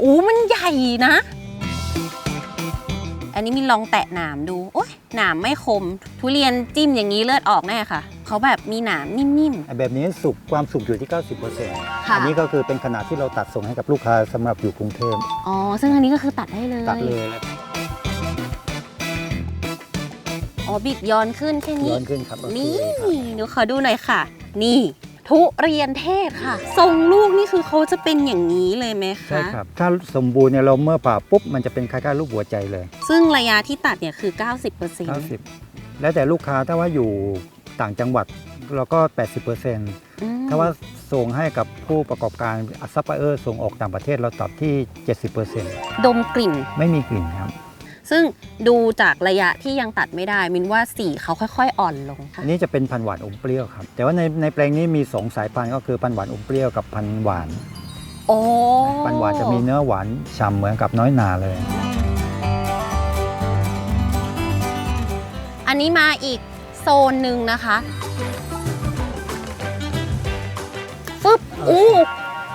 โอ้มันใหญ่นะ อันนี้มีลองแตะหนามดู โอ้ยหนามไม่คม ทุเรียนจิ้มอย่างนี้เลือดออกแน่ค่ะ เขาแบบมีหนามนิ่ม แบบนี้สุกความสุกอยู่ที่ 90%ค่ะ อันี้ก็คือเป็นขนาดที่เราตัดส่งให้กับลูกค้าสำหรับอยู่กรุงเทพๆ อ๋อ ซึ่งอันนี้ก็คือตัดได้เลย ตัดเลยแล้วอ๋อ บิดย้อนขึ้นแค่นี้ ย้อนขึ้นครับโอเคนี่ครับเดี๋ยวขอดูหน่อยค่ะ นี่ ทุเรียนเทศค่ะ ทรงลูกนี่คือเขาจะเป็นอย่างนี้เลยไหมคะ ใช่ครับ ถ้าสมบูรณ์เนี่ยเราเมื่อผ่าปุ๊บมันจะเป็นคล้ายๆลูกหัวใจเลย ซึ่งระยะที่ตัดเนี่ยคือ 90% 90 แล้วแต่ลูกค้าถ้าว่าอยู่ต่างจังหวัดเราก็ 80%อืมถ้าว่าส่งให้กับผู้ประกอบการซัพพลายเออร์ส่งออกต่างประเทศเราตัดที่ 70%ดมกลิ่นไม่มีกลิ่นครับ ซึ่งดูจากระยะที่ยังตัดไม่ได้ มินว่าสีเขาค่อยๆ อ่อนลงค่ะ อันนี้จะเป็นพันธุ์หวานอมเปรี้ยวครับ แต่ว่าในในแปลงนี้มี2สายพันธุ์ก็คือพันธุ์หวานอมเปรี้ยวกับพันธุ์หวาน โอ้พันธุ์หวานจะมีเนื้อหวานฉ่ำเหมือนกับน้อยหนาเลย อันนี้มาอีกโซนหนึ่งนะคะฟึบอู้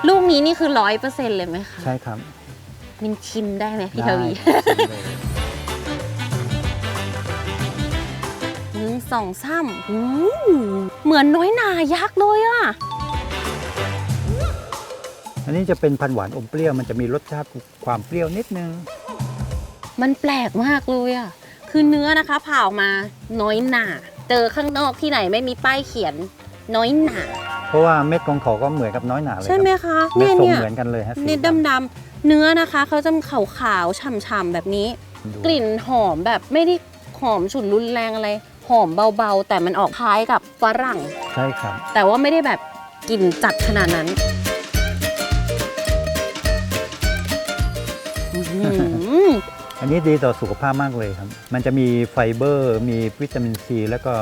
ลูกนี้นี่คือร้อยเปอร์เซ็นต์เลยไหมคะ ใช่ครับ มินชิมได้ไหมพี่ทวี ได้ สองสามอู้เหมือนน้อยหนายักษ์เลยอะอันนี้จะเป็นพันธุ์หวานอมเปรี้ยวมันจะมีรสชาติความเปรี้ยวนิดนึง มันแปลกมากเลยอะคือเนื้อนะคะผ่าออกมาน้อยหนาเจอข้างนอกที่ไหนไม่มีป้ายเขียนน้อยหนาเพราะว่าเม็ดของเขาก็เหมือนกับน้อยหนาเลยใช่ไหมครับคะเม็เนี่ดยทรงเนี่ยเหมือนกันเลยฮะสีเน็ดดำๆเนื้อนะคะเขาจะขาวขาวๆฉ่ำๆแบบนี้ดูกลิ่นหอมแบบไม่ได้หอมฉุนรุนแรงอะไร หอมเบาๆ แต่มันออกคล้ายกับฝรั่ง ใช่ครับ แต่ว่าไม่ได้แบบกลิ่นจัดขนาดนั้นอื้อหือ อันนี้ดีต่อสุขภาพมากเลยครับ มันจะมีไฟเบอร์ มีวิตามินซี แล้วก็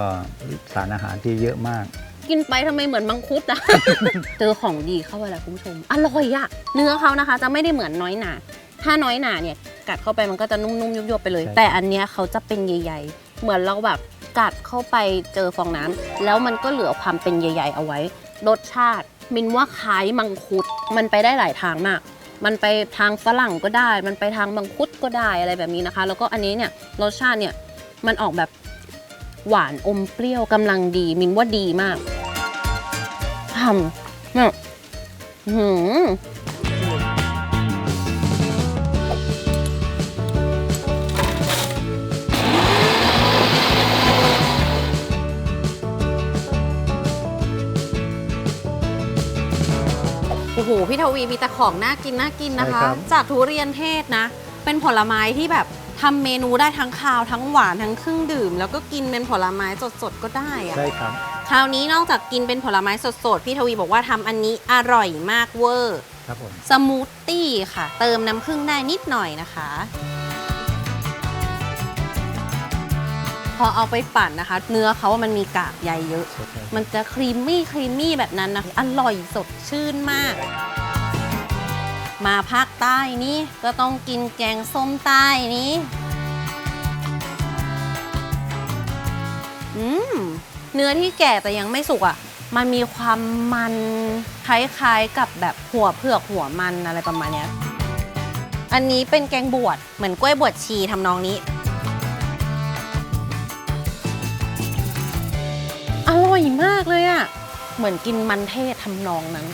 สารอาหารที่เยอะมาก กินไปทำไมเหมือนมังคุดอะ เจอของดีเข้าไปแล้วคุณผู้ชม อร่อยอะเนื้อเขานะคะ จะไม่ได้เหมือนน้อยหนา ถ้าน้อยหนาเนี่ย กัดเข้าไปมันก็จะนุ่มๆยุบๆไปเลย ใช่ แต่อันเนี้ยเขาจะเป็นใหญ่ ๆ เหมือนเราแบบ กัดเข้าไปเจอฟองน้ำแล้วมันก็เหลือความเป็นใหญ่ๆเอาไว้ รสชาติ มินว่าคล้ายมังคุด มันไปได้หลายทางมาก มันไปทางฝรั่งก็ได้ มันไปทางมังคุดก็ได้อะไรแบบนี้นะคะ แล้วก็อันนี้เนี่ยรสชาติเนี่ยมันออกแบบหวานอมเปรี้ยวกำลังดี มินว่าดีมากทำเนี่ยอื้อหือ อ้โหพี่ทวีมีแต่ของน่ากินน่ากินนะคะ ใช่ครับ จากทุเรียนเทศนะ เป็นผลไม้ที่แบบทำเมนูได้ทั้งคาวทั้งหวานทั้งเครื่องดื่ม แล้วก็กินเป็นผลไม้สดๆก็ได้อะใช่ครับ คราวนี้นอกจากกินเป็นผลไม้สดๆพี่ทวีบอกว่าทำอันนี้อร่อยมากเวอร์ ครับผม สมูทตี้ค่ะ เติมน้ำผึ้งได้นิดหน่อยนะคะ อเอาไปปั่นนะคะ เนื้อเขาว่ามันมีกากใยเยอะใช่ครับมันจะครีมมี่ครีมมี่แบบนั้นนะอร่อยสดชื่นมาก มาภาคใต้นี่ก็ต้องกินแกงส้มใต้นี้อืมเนื้อที่แก่แต่ยังไม่สุกอะ่ะ มันมีความมันคล้ายๆกับแบบหัวเผือกหัวมันอะไรประมาณเนี้ยอันนี้เป็นแกงบวชเหมือนกล้วยบวชชีทำนองนี้ ร่อยมากเลยอะ่ะเหมือนกินมันเทศทำนองนั้น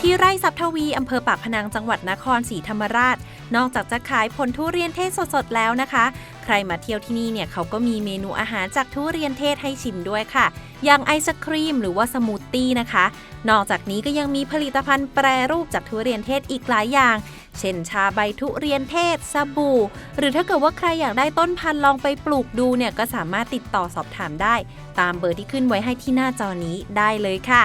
ที่ไร่ทรัพทวีอำเภอปากพนังจังหวัดนครศรีธรรมราช นอกจากจะขายผลทุเรียนเทศสดๆแล้วนะคะ ใครมาเที่ยวที่นี่เนี่ยเขาก็มีเมนูอาหารจากทุเรียนเทศให้ชิมด้วยค่ะ อย่างไอศครีมหรือว่าสมูทตี้นะคะ นอกจากนี้ก็ยังมีผลิตภัณฑ์แปรรูปจากทุเรียนเทศอีกหลายอย่าง เช่นชาใบทุเรียนเทศสบู่ หรือถ้าเกิดว่าใครอยากได้ต้นพันธุ์ลองไปปลูกดูเนี่ยก็สามารถติดต่อสอบถามได้ ตามเบอร์ที่ขึ้นไว้ให้ที่หน้าจอนี้ได้เลยค่ะ